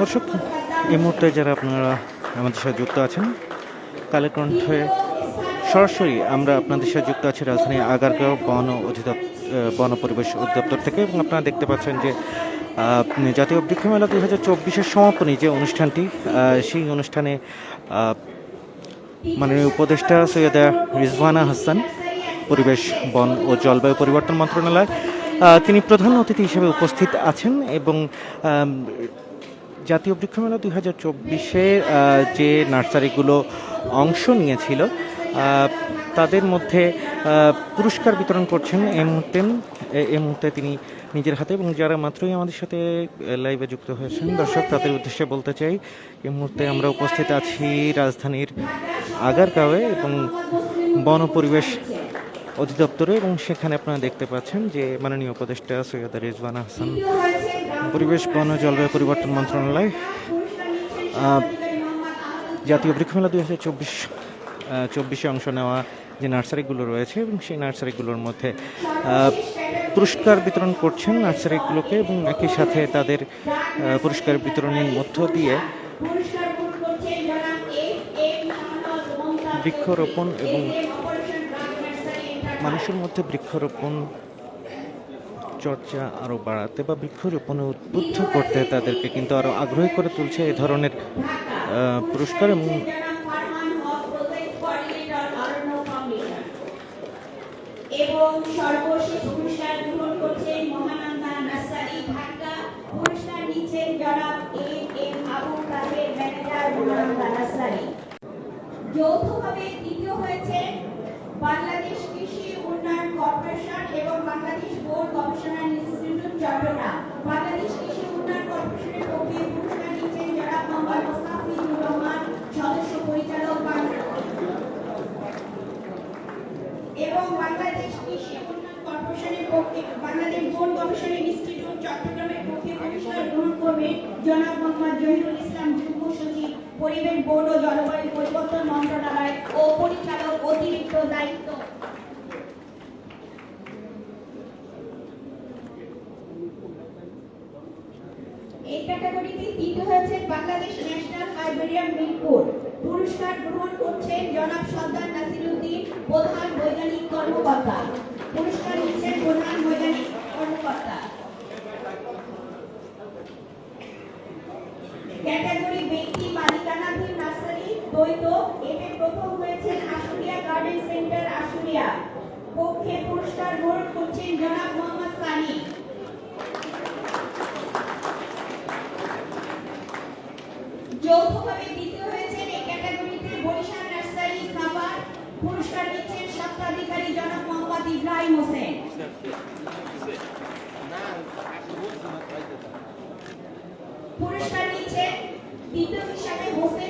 দর্শক, এই মুহূর্তে যারা আপনারা আমাদের সাথে যুক্ত আছেন, কালের কণ্ঠে সরাসরি আমরা আপনাদের সাথে যুক্ত আছি রাজধানী আগারগাঁও বন অধিদপ্তর বন পরিবেশ অধিদপ্তর থেকে এবং আপনারা দেখতে পাচ্ছেন যে জাতীয় বৃক্ষ মেলা দুই হাজার চব্বিশের সমাপনী যে অনুষ্ঠানটি সেই অনুষ্ঠানে মাননীয় উপদেষ্টা সৈয়দা রিজওয়ানা হাসান, পরিবেশ, বন ও জলবায়ু পরিবর্তন মন্ত্রণালয় তিনি প্রধান অতিথি হিসেবে উপস্থিত আছেন এবং জাতীয় বৃক্ষ মেলা দুই হাজার চব্বিশে যে নার্সারিগুলো অংশ নিয়েছিল তাদের মধ্যে পুরস্কার বিতরণ করছেন এই মুহূর্তে এই মুহূর্তে তিনি নিজের হাতে এবং যারা মাত্রই আমাদের সাথে লাইভে যুক্ত হয়েছেন, দর্শক, তাদের উদ্দেশ্যে বলতে চাই এই মুহূর্তে আমরা উপস্থিত আছি রাজধানীর আগারগাঁওয়ে এবং বন পরিবেশ অধিদপ্তরে এবং সেখানে আপনারা দেখতে পাচ্ছেন যে মাননীয় উপদেষ্টা সৈয়দা রিজওয়ানা হাসান পরিবেশ, বন ও জলবায়ু পরিবর্তন মন্ত্রণালয় জাতীয় বৃক্ষমেলা দুই হাজার চব্বিশ চব্বিশে অংশ নেওয়া যে নার্সারিগুলো রয়েছে এবং সেই নার্সারিগুলোর মধ্যে পুরস্কার বিতরণ করছেন নার্সারিগুলোকে এবং একই সাথে তাদের পুরস্কার বিতরণের মধ্য দিয়ে বৃক্ষরোপণ এবং মানুষের মধ্যে বৃক্ষরোপণ চর্চা আরও বাড়াতে বা বৃক্ষরোপণে উদ্বুদ্ধ করতে তাদেরকে কিন্তু আরও আগ্রহী করে তুলছে এ ধরনের পুরস্কার এবং যৌথভাবে তৃতীয় হয়েছে বাংলাদেশ কৃষি উন্নয়ন কর্পোরেশন এবং বাংলাদেশ বোর্ড গবেষণা ইনস্টিটিউট চট্টগ্রাম বাংলাদেশ কৃষি উন্নয়ন কর্পোরেশনের পক্ষে পুরস্কার নিচ্ছেন জনাব মোহাম্মদ মোস্তাফিজুর রহমান, সদস্য পরিচালক বাংলাদেশ এবং বাংলাদেশ কৃষি উন্নয়ন কর্পোরেশনের পক্ষে, বাংলাদেশ বন গবেষণা ইনস্টিটিউট চট্টগ্রামের পক্ষে পুরস্কার গ্রহণ করবে জনাব মোহাম্মদ জহিরুল ইসলাম, যুগ্ম সচিব, পরিবেশ বোর্ড ও জলবায়ু পরিবর্তন মন্ত্রণালয় ও পরিচালক অতিরিক্ত দায়িত্ব। এই ক্যাটাগরিতে তৃতীয় হয়েছে বাংলাদেশ ন্যাশনাল হাইবেরিয়ান মিরপুর পুরস্কার গ্রহণ করছেন জনাব সর্দার নাসিরুদ্দিন প্রধান বৈজ্ঞানিক কর্মকর্তা। পুরস্কার নিচ্ছেন প্রধান বৈজ্ঞানিক কর্মকর্তা। ক্যাটাগরি ব্যক্তি মালিকানাধীন নার্সারি, দ্বৈত। এতে প্রথম হয়েছেন আশুলিয়া গার্ডেন সেন্টার আশুলিয়া। পক্ষে পুরস্কার গ্রহণ করছেন জনাব মোহাম্মদ সানি যৌথভাবে দ্বিতীয় হয়েছেন এই ক্যাটাগরিতে বরিশাল নার্সারি সাভার, পুরস্কার নিচ্ছেন স্বত্বাধিকারী জনাব মোহাম্মদ ইব্রাহিম হোসেন। পুরস্কার নিচ্ছেন দ্বিতীয় হিসাবে হোসেন